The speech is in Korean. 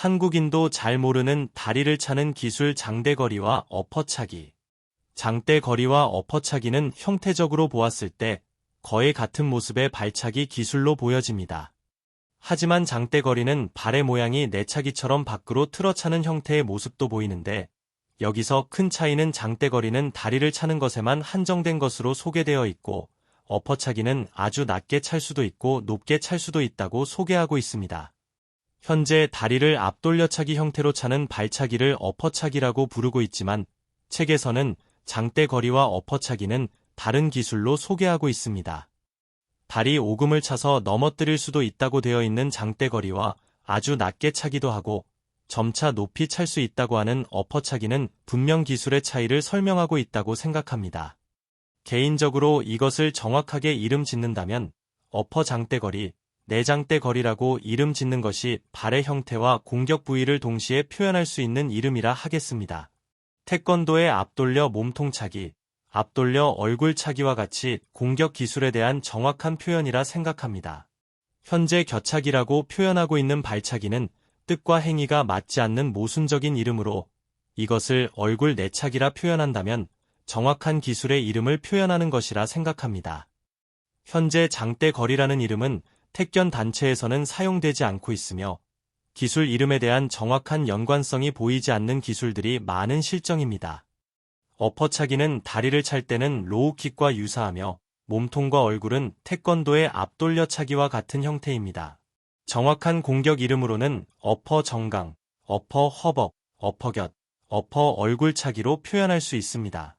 한국인도 잘 모르는 다리를 차는 기술 장대거리와 엎어차기. 장대거리와 엎어차기는 형태적으로 보았을 때 거의 같은 모습의 발차기 기술로 보여집니다. 하지만 장대거리는 발의 모양이 내차기처럼 밖으로 틀어차는 형태의 모습도 보이는데 여기서 큰 차이는 장대거리는 다리를 차는 것에만 한정된 것으로 소개되어 있고 엎어차기는 아주 낮게 찰 수도 있고 높게 찰 수도 있다고 소개하고 있습니다. 현재 다리를 앞돌려차기 형태로 차는 발차기를 엎어차기라고 부르고 있지만 책에서는 장대거리와 엎어차기는 다른 기술로 소개하고 있습니다. 다리 오금을 차서 넘어뜨릴 수도 있다고 되어 있는 장대거리와 아주 낮게 차기도 하고 점차 높이 찰 수 있다고 하는 엎어차기는 분명 기술의 차이를 설명하고 있다고 생각합니다. 개인적으로 이것을 정확하게 이름 짓는다면 엎어 장대거리, 내장대거리라고 이름 짓는 것이 발의 형태와 공격 부위를 동시에 표현할 수 있는 이름이라 하겠습니다. 태권도의 앞돌려 몸통차기, 앞돌려 얼굴차기와 같이 공격 기술에 대한 정확한 표현이라 생각합니다. 현재 겨차기라고 표현하고 있는 발차기는 뜻과 행위가 맞지 않는 모순적인 이름으로 이것을 얼굴 내차기라 표현한다면 정확한 기술의 이름을 표현하는 것이라 생각합니다. 현재 장대거리라는 이름은 택견 단체에서는 사용되지 않고 있으며 기술 이름에 대한 정확한 연관성이 보이지 않는 기술들이 많은 실정입니다. 엎어차기는 다리를 찰 때는 로우킥과 유사하며 몸통과 얼굴은 태권도의 앞돌려차기와 같은 형태입니다. 정확한 공격 이름으로는 어퍼 정강, 어퍼 허벅, 어퍼 곁, 어퍼 얼굴차기로 표현할 수 있습니다.